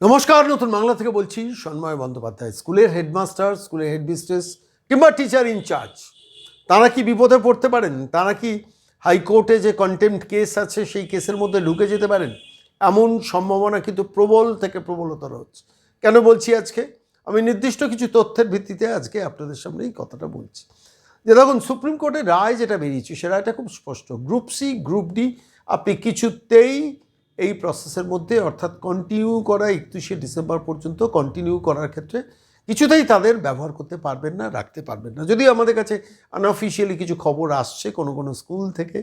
নমস্কার, নতুন বাংলা থেকে বলছি সন্ময় বন্দ্যোপাধ্যায়, স্কুলের হেডমাস্টার, স্কুলের হেডমিস্ট্রেস কিংবা টিচার ইনচার্জ তারা কি বিপদে পড়তে পারেন? তারা কি হাইকোর্টে যে কন্টেম্পট কেস আছে, সেই কেসের মধ্যে ঢুকে যেতে পারেন? এমন সম্ভাবনা কিন্তু প্রবল থেকে প্রবলতর হচ্ছে। কেন বলছি আজকে? আমি নির্দিষ্ট কিছু তথ্যের ভিত্তিতে আজকে আপনাদের সামনে এই কথাটা বলছি। যে দেখুন, সুপ্রিম কোর্টের রায় যেটা বেরিয়েছে, সে রায়টা খুব স্পষ্ট। গ্রুপ সি গ্রুপ ডি আপনি কিছুতেই এই প্রসেসের মধ্যে, অর্থাৎ কন্টিনিউ করা একত্রিশে ডিসেম্বর পর্যন্ত কন্টিনিউ করার ক্ষেত্রে কিছুতেই তাদের ব্যবহার করতে পারবেন না, রাখতে পারবেন না। যদিও আমাদের কাছে আনঅফিসিয়ালি কিছু খবর আসছে কোনো কোনো স্কুল থেকে,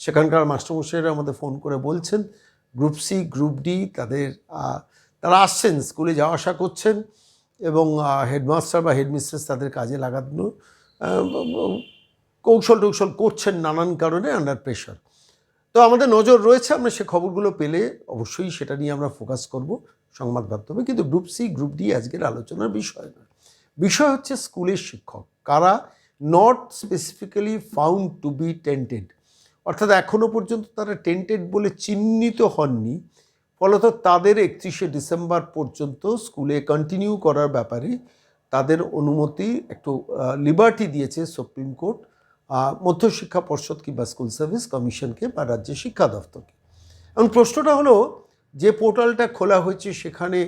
সেখানকার মাস্টারমশাইরা আমাদের ফোন করে বলছেন গ্রুপ সি গ্রুপ ডি তাদের তারা আসছেন স্কুলে যাওয়া আসা করছেন এবং হেডমাস্টার বা হেডমিস্ট্রেস তাদের কাজে লাগানো কৌশল টৌশল করছেন নানান কারণে আন্ডার প্রেশার তো আমাদের নজর রয়েছে, আমরা সে খবরগুলো পেলে অবশ্যই সেটা নিয়ে আমরা ফোকাস করব সংবাদ মাধ্যমে। কিন্তু গ্রুপ সি গ্রুপ ডি আজকের আলোচনার বিষয় নয়। বিষয় হচ্ছে স্কুলের শিক্ষক। কারা? Not specifically found to be tainted অর্থাৎ এখনও পর্যন্ত তারা টেন্টেড বলে চিহ্নিত হননি। ফলত তাদের একত্রিশে ডিসেম্বর পর্যন্ত স্কুলে কন্টিনিউ করার ব্যাপারে তাদের অনুমতি একটু লিবার্টি দিয়েছে সুপ্রিম কোর্ট মধ্যশিক্ষা পর্ষদ কিংবা স্কুল সার্ভিস কমিশনকে বা রাজ্য শিক্ষা দপ্তরকে এখন প্রশ্নটা হলো, যে পোর্টালটা খোলা হয়েছে সেখানে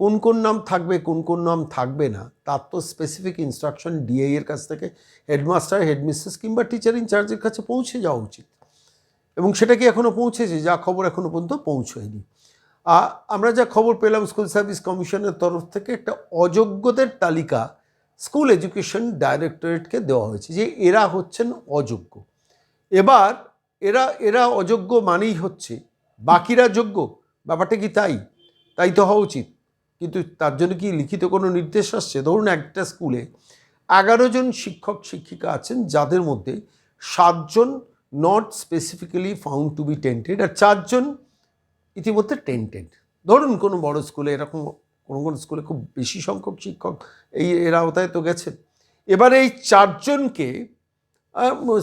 কোন কোন নাম থাকবে, কোন কোন নাম থাকবে না, তার তো স্পেসিফিক ইনস্ট্রাকশন ডিআই এর কাছ থেকে হেডমাস্টার হেডমিস্ট্রেস কিংবা টিচার ইনচার্জের কাছে পৌঁছে যাওয়া উচিত। এবং সেটা কি এখনও পৌঁছেছে? যা খবর এখনও পর্যন্ত পৌঁছয়নি। আমরা যা খবর পেলাম স্কুল সার্ভিস কমিশনের তরফ থেকে, একটা অযোগ্যদের তালিকা স্কুল এডুকেশন ডাইরেক্টরেটকে দেওয়া হয়েছে যে এরা হচ্ছেন অযোগ্য। এবার এরা এরা অযোগ্য মানেই হচ্ছে, বাকিরা যোগ্য। ব্যাপারটা কি তাই? তাই তো হওয়া উচিত। কিন্তু তার জন্য কি লিখিত কোনো নির্দেশ আসছে? ধরুন একটা স্কুলে এগারো জন শিক্ষক, শিক্ষিকা আছেন, যাদের মধ্যে সাতজন not specifically found to be tainted আর চারজন ইতিমধ্যে টেন্টেড ধরুন কোনো বড় স্কুলে এরকম কোনো কোনো স্কুলে খুব বেশি সংখ্যক শিক্ষক এই এর আওতায় তো গেছেন এবার এই চারজনকে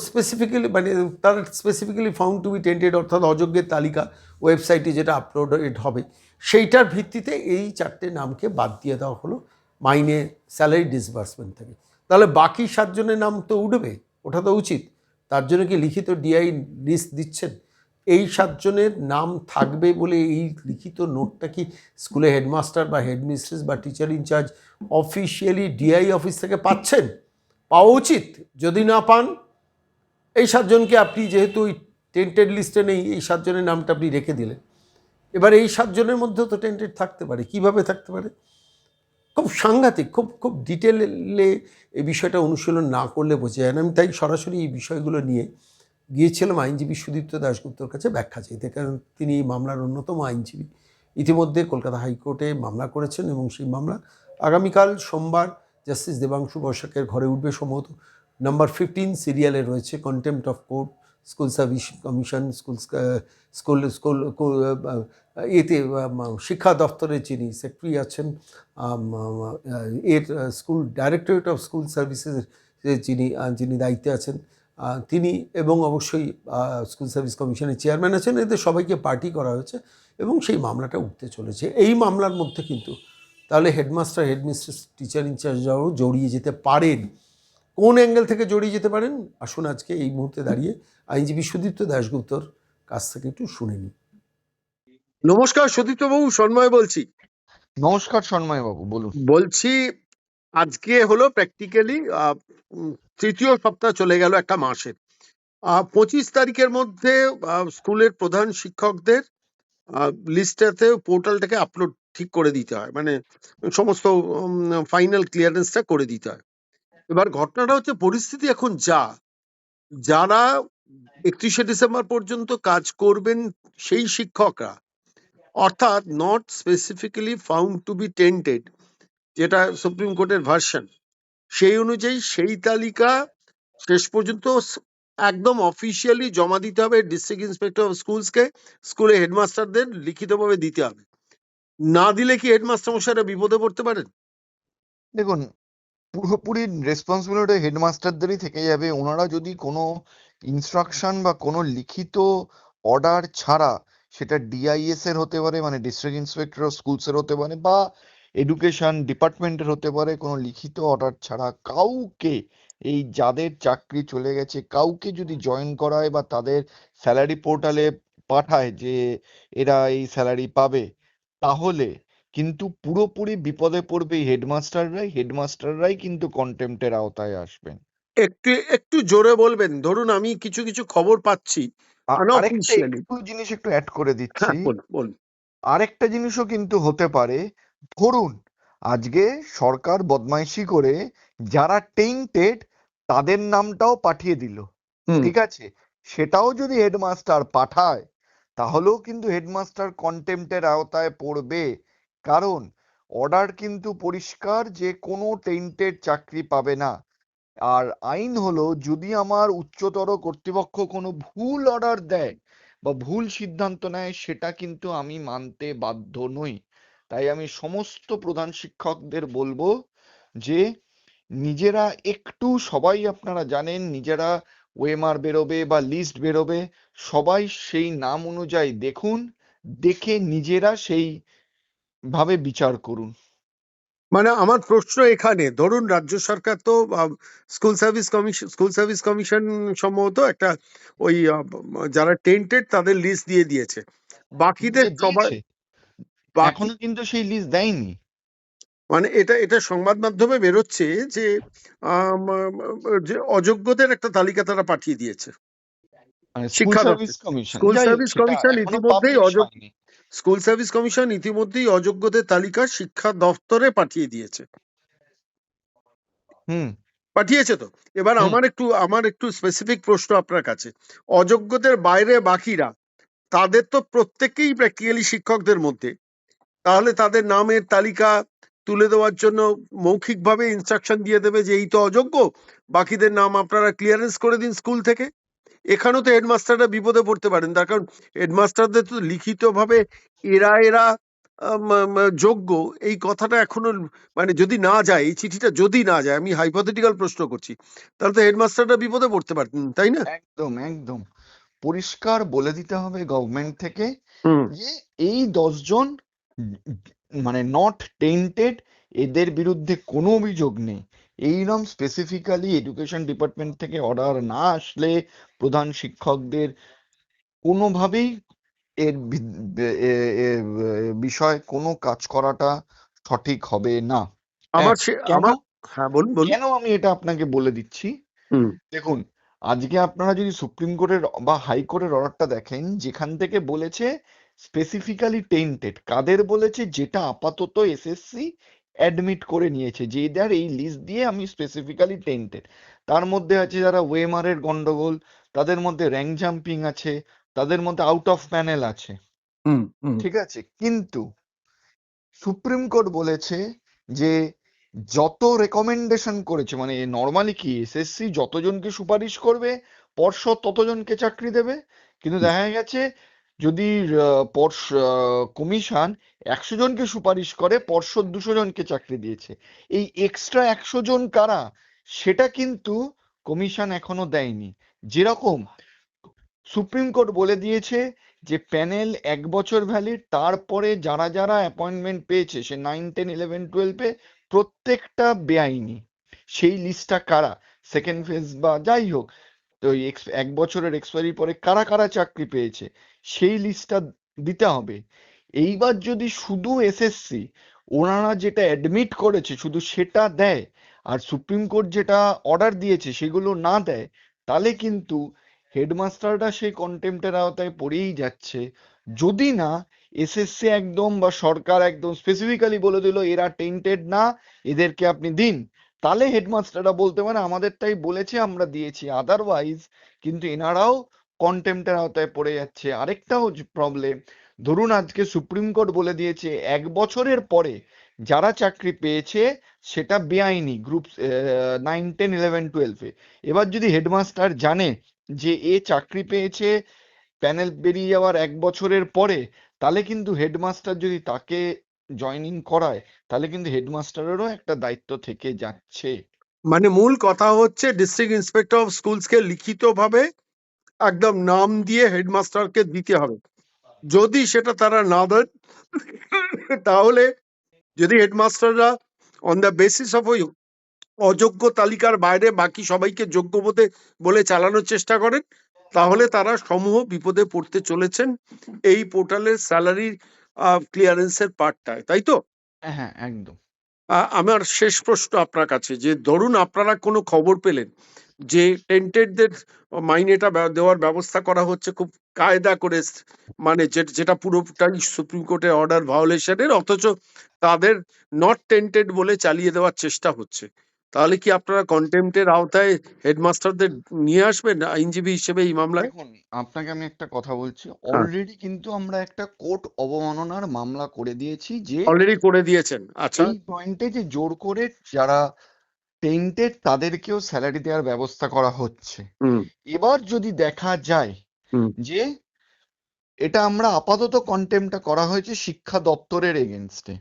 স্পেসিফিক্যালি মানে তার specifically found to be tainted অর্থাৎ অযোগ্যের তালিকা ওয়েবসাইটে যেটা আপলোডেড হবে, সেইটার ভিত্তিতে এই চারটে নামকে বাদ দিয়ে দেওয়া হলো মাইনে স্যালারি ডিসবার্সমেন্ট থেকে। তাহলে বাকি সাতজনের নাম তো উঠবে ওঠা তো উচিত। তার জন্য কি লিখিত ডিআই লিস্ট দিচ্ছেন? এই সাতজনের নাম থাকবে বলে এই লিখিত নোটটা কি স্কুলে হেডমাস্টার বা হেডমিস্ট্রেস বা teacher incharge officially DI office থেকে পাচ্ছেন? পাওয়া উচিত? যদি না পান, এই সাতজনকে আপনি যেহেতু ওই টেন্টেড লিস্টে নেই, এই সাতজনের নামটা আপনি রেখে দিলেন। এবার এই সাতজনের মধ্যেও তো টেন্টেড থাকতে পারে। কীভাবে থাকতে পারে? খুব সাংঘাতিক, খুব খুব ডিটেলে এই বিষয়টা অনুশীলন না করলে বোঝা যায় না। আমি তাই সরাসরি এই বিষয়গুলো নিয়ে গিয়েছিলাম আইনজীবী সুদীপ্ত দাশগুপ্তর কাছে ব্যাখ্যা চাইতে কারণ তিনি মামলার অন্যতম আইনজীবী। ইতিমধ্যে কলকাতা হাইকোর্টে মামলা করেছেন এবং সেই মামলা আগামীকাল সোমবার জাস্টিস দেবাংশু বসাকের ঘরে উঠবে সম্ভবত। নাম্বার ফিফটিন সিরিয়ালে রয়েছে contempt of court, school service commission, school school school এতে শিক্ষা দপ্তরের যিনি সেক্রেটারি আছেন এর স্কুল, ডাইরেক্টরেট অফ স্কুল সার্ভিসেসের যিনি যিনি দায়িত্বে আছেন তিনি এবং অবশ্যই স্কুল সার্ভিস কমিশনের চেয়ারম্যান আছেন। এদের সবাইকে পার্টি করা হয়েছে এবং সেই মামলাটা উঠতে চলেছে। এই মামলার মধ্যে কিন্তু তাহলে হেডমাস্টার হেডমিস্ট্রেস টিচার ইনচার্জরাও জড়িয়ে যেতে পারেন। কোন অ্যাঙ্গেল থেকে জড়িয়ে যেতে পারেন? আসুন আজকে এই মুহূর্তে দাঁড়িয়ে আইনজীবী সুদীপ্ত দাশগুপ্তর কাছ থেকে একটু শুনে নিই। নমস্কার সুদীপ্ত বাবু সন্ময় বলছি। নমস্কার সন্ময় বাবু বলুন। বলছি আজকে হলো প্র্যাকটিক্যালি তৃতীয় সপ্তাহ চলে গেল একটা মাসের পঁচিশ তারিখের মধ্যে স্কুলের প্রধান শিক্ষকদের লিস্টটাতে পোর্টালটাকে আপলোড ঠিক করে দিতে হয়। মানে সমস্ত ফাইনাল ক্লিয়ারেন্সটা করে দিতে হয়। এবার ঘটনাটা হচ্ছে পরিস্থিতি এখন যা। যারা একত্রিশে ডিসেম্বর পর্যন্ত কাজ করবেন সেই শিক্ষকরা, অর্থাৎ not specifically found to be tainted যেটা সুপ্রিম কোর্টের ভার্সন সেই অনুযায়ী সেই তালিকা শেষ পর্যন্ত একদম অফিসিয়ালি জমা দিতে হবে ডিস্ট্রিক্ট ইন্সপেক্টর অফ স্কুলসকে স্কুলে হেডমাস্টারদের লিখিতভাবে দিতে হবে। না দিলে কি হেডমাস্টার মশাইরা বিপদে পড়তে পারেন? দেখুন, পুরোপুরি রেসপন্সিবিলিটি হেডমাস্টারদেরই থেকে যাবে। ওনারা যদি কোনো ইনস্ট্রাকশন বা কোনো লিখিত অর্ডার ছাড়া সেটা ডিআইএস এর হতে পারে মানে ডিস্ট্রিক্ট ইন্সপেক্টর অফ স্কুলস এর হতে পারে বা এডুকেশন ডিপার্টমেন্টের হতে পারে কোনো লিখিত অর্ডার ছাড়া কাউকে এই যাদের চাকরি চলে গেছে কাউকে যদি জয়েন করায় বা তাদের স্যালারি পোর্টালে পাঠায় যে এরা এই স্যালারি পাবে তাহলে কিন্তু পুরোপুরি বিপদে পড়বে হেডমাস্টাররাই হেডমাস্টাররাই কিন্তু কন্টেম্পটের আওতায় আসবেন। একটু একটু জোরে বলবেন। ধরুন আমি কিছু কিছু খবর পাচ্ছি। আরেকটা জিনিস একটু অ্যাড করে হ্যাঁ দিচ্ছি। আরেকটা জিনিসও কিন্তু হতে পারে ধরুন আজকে সরকার বদমাইশি করে যারা টেন্টেড তাদের নামটাও পাঠিয়ে দিল। ঠিক আছে? সেটাও যদি হেডমাস্টার পাঠায় তাহলেও কিন্তু হেডমাস্টার কন্টেম্পটের আওতায় পড়বে। কারণ অর্ডার কিন্তু পরিষ্কার যে কোনো টেন্টেড চাকরি পাবে না। আর আইন হলো যদি আমার উচ্চতর কর্তৃপক্ষ কোনো ভুল অর্ডার দেয় বা ভুল সিদ্ধান্ত নেয় সেটা কিন্তু আমি মানতে বাধ্য নই। তাই আমি সমস্ত প্রধান শিক্ষকদের বলব যে নিজেরা একটু সবাই আপনারা জানেন নিজেরা ওয়েমার বেরোবে বা লিস্ট বেরোবে সবাই সেই নাম অনুযায়ী দেখুন দেখে নিজেরা সেই ভাবে বিচার করুন। মানে আমার প্রশ্ন এখানে ধরুন রাজ্য সরকার তো school service commission school service commission সম্ভবত একটা ওই যারা টেন্টেড তাদের লিস্ট দিয়ে দিয়েছে। বাকিদের দিয়ে সবাই এখনও কিন্তু সেই লিস্ট দেয়নি। মানে এটা এটা সংবাদ মাধ্যমে বেরোচ্ছে যে অযোগ্যদের একটা তালিকা তারা পাঠিয়ে দিয়েছে। মানে স্কুল শিক্ষা service commission school service commission ইতিমধ্যেই স্কুল সার্ভিস কমিশন ইতিমধ্যেই অযোগ্যদের তালিকা শিক্ষা দপ্তরে পাঠিয়ে দিয়েছে। হুম। পাঠিয়েছে তো। এবার আমার একটু আমার একটু স্পেসিফিক প্রশ্ন আপনার কাছে। অযোগ্যদের বাইরে বাকিরা তাদের তো প্রত্যেকেই প্র্যাকটিক্যালি শিক্ষকদের মধ্যে। তাহলে তাদের নামের তালিকা তুলে দেওয়ার জন্য মৌখিকভাবে ইনস্ট্রাকশন দিয়ে দেবে যে এই তো অযোগ্য বাকিদের নাম আপনারা ক্লিয়ারেন্স করে দিন স্কুল থেকে। এখানেও তো হেডমাস্টাররা বিপদে পড়তে পারেন তার কারণ হেডমাস্টারদের তো লিখিতভাবে এরা এরা যোগ্য। এই কথাটা এখনও মানে যদি না যায় এই চিঠিটা যদি না যায় আমি হাইপোথেটিক্যাল প্রশ্ন করছি তাহলে তো হেডমাস্টাররা বিপদে পড়তে পারতেন তাই না? একদম একদম। পরিষ্কার বলে দিতে হবে গভর্নমেন্ট থেকে যে এই দশজন মানে নট টেন্টেড এদের বিরুদ্ধে কোনো অভিযোগ নেই। এইরকম স্পেসিফিক্যালি এডুকেশন ডিপার্টমেন্ট থেকে অর্ডার না আসলে প্রধান শিক্ষকদের কোনোভাবেই এর বিষয়ে কোনো কাজ করাটা সঠিক হবে না। আমার হ্যাঁ বলুন বলুন। কেন আমি এটা আপনাকে বলে দিচ্ছি? দেখুন আজকে আপনারা যদি সুপ্রিম কোর্টের বা হাইকোর্টের অর্ডারটা দেখেন যেখান থেকে বলেছে স্পেসিফিক্যালি টেন্টেড কাদের বলেছে? যেটা আপাতত এসএসসি অ্যাডমিট করে নিয়েছে যে এদের এই লিস্ট দিয়ে আমি স্পেসিফিক্যালি টেন্টেড তার মধ্যে আছে যারা ওয়েমার এর গন্ডগোল তাদের মধ্যে র্যাঙ্ক জাম্পিং আছে তাদের মধ্যে আউট অফ প্যানেল আছে। ঠিক আছে? কিন্তু সুপ্রিম কোর্ট বলেছে যে যত রেকমেন্ডেশন করেছে মানে নর্মালি কি এসএসসি যতজনকে সুপারিশ করবে পর্ষদ ততজনকে চাকরি দেবে। কিন্তু দেখা গেছে যদি কমিশন একশো জনকে সুপারিশ করে পর্ষদ দুশো জনকে চাকরি দিয়েছে। এই এক্সট্রা একশো জন কারা? সেটা কিন্তু কমিশন এখনও দেয়নি। যেরকম সুপ্রিম কোর্ট বলে দিয়েছে যে, প্যানেল এক বছর ভ্যালিড তারপরে যারা যারা অ্যাপয়েন্টমেন্ট পেয়েছে, সে নাইন টেন ইলেভেন টুয়েলভে প্রত্যেকটা বেআইনি। সেই লিস্টটা কারা? সেকেন্ড ফেজ বা যাই হোক ওই এক বছরের এক্সপায়ারি পরে কারা কারা চাকরি পেয়েছে, সেই লিস্টটা দিতে হবে। এইবার যদি শুধু এসএসসি ওনারা যেটা অ্যাডমিট করেছে শুধু সেটা দেয়, আর সুপ্রিম কোর্ট যেটা অর্ডার দিয়েছে সেগুলো না দেয়, তাহলে কিন্তু হেডমাস্টাররা সেই কন্টেম্পটের আওতায় পড়েই যাচ্ছে। যদি না এসএসসি একদম বা সরকার একদম স্পেসিফিক্যালি বলে দিল, এরা টেন্টেড না, এদেরকে আপনি দিন। তাহলে হেডমাস্টাররা বলতে পারে, আমাদেরটাই বলেছে, আমরা দিয়েছি। আদারওয়াইজ কিন্তু এনারাও কন্টেম্পটের আওতায় পড়ে যাচ্ছে। আরেকটাও প্রবলেম ধরুন আজকে সুপ্রিম কোর্ট বলে দিয়েছে, এক বছরের পরে যারা চাকরি পেয়েছে, সেটা বেআইনি গ্রুপ নাইন টেন ইলেভেন টুয়েলভে এবার যদি হেডমাস্টার জানে যে এ চাকরি পেয়েছে প্যানেল বেরিয়ে যাওয়ার এক বছরের পরে, তাহলে কিন্তু হেডমাস্টার যদি তাকে জয়েনিং করায়, তাহলে কিন্তু হেডমাস্টারেরও একটা দায়িত্ব থেকে যাচ্ছে। মানে মূল কথা হচ্ছে ডিস্ট্রিক্ট ইন্সপেক্টর অফ স্কুলসকে লিখিতভাবে একদম নাম দিয়ে হেডমাস্টারকে দিতে হবে। যদি সেটা তারা না দেন, তাহলে যদি হেডমাস্টাররা অন দ্য বেসিস অফ ওই অযোগ্য তালিকার বাইরে বাকি সবাইকে যোগ্য বলে বলে চালানোর চেষ্টা করেন, তাহলে তারা সমূহ বিপদে পড়তে চলেছেন। এই পোর্টালের স্যালারি ক্লিয়ারেন্সের পার্টটায় তাই তো? হ্যাঁ একদম। আমার শেষ প্রশ্ন আপনার কাছে যে ধরুন আপনারা কোনো খবর পেলেন যে টেন্টেডদের মাইনেটা দেওয়ার ব্যবস্থা করা হচ্ছে খুব কায়দা করে মানে যেটা পুরোটাই সুপ্রিম কোর্টের অর্ডার ভায়োলেশনের অথচ তাদের নট টেন্টেড বলে চালিয়ে দেওয়ার চেষ্টা হচ্ছে। তাহলে কি আপনারা কন্টেম্পটের আওতায় হেডমাস্টারদের নিয়ে আসবেন? আইনজীবী হিসেবে এই মামলায়? দেখুন আপনাকে আমি একটা কথা বলছি। হ্যাঁ। অলরেডি কিন্তু আমরা একটা কোর্ট অবমাননার মামলা করে দিয়েছি যে অলরেডি করে দিয়েছেন। আচ্ছা। এই পয়েন্টে যে জোর করে যারা টেন্টেড তাদেরকেও স্যালারি দেওয়ার ব্যবস্থা করা হচ্ছে। হুম। এবার যদি দেখা যায় হুম। যে এটা আমরা আপাতত কন্টেম্পটা করা হয়েছে শিক্ষা দপ্তরের এগেনস্টে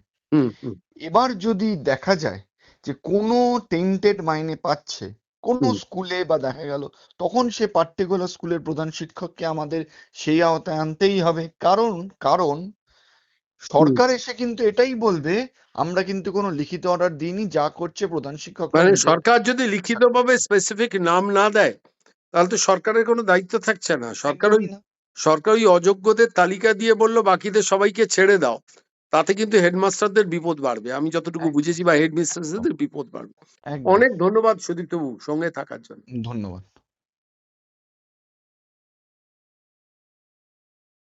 এবার যদি দেখা যায় যে কোনো টেন্টেড মাইনে পাচ্ছে কোনো স্কুলে বা দেখা গেল তখন সে পার্টিকুলার স্কুলের প্রধান শিক্ষককে আমাদের সেই আওতায় আনতেই হবে। কারণ কারণ সরকার এসে কিন্তু এটাই বলবে আমরা কিন্তু কোনো লিখিত অর্ডার দিইনি যা করছে প্রধান শিক্ষক মানে সরকার যদি লিখিতভাবে স্পেসিফিক নাম না দেয় তাহলে তো সরকারের কোনো দায়িত্ব থাকছে না। সরকার ওই না। সরকার ওই অযোগ্যদের তালিকা দিয়ে বলল বাকিদের সবাইকে ছেড়ে দাও। তাতে কিন্তু হেডমাস্টারদের বিপদ বাড়বে। আমি যতটুকু বুঝেছি বা হেডমিস্ট্রেসদের বিপদ বাড়বে। অনেক ধন্যবাদ সুদীপ্ত বাবু সঙ্গে থাকার জন্য। ধন্যবাদ।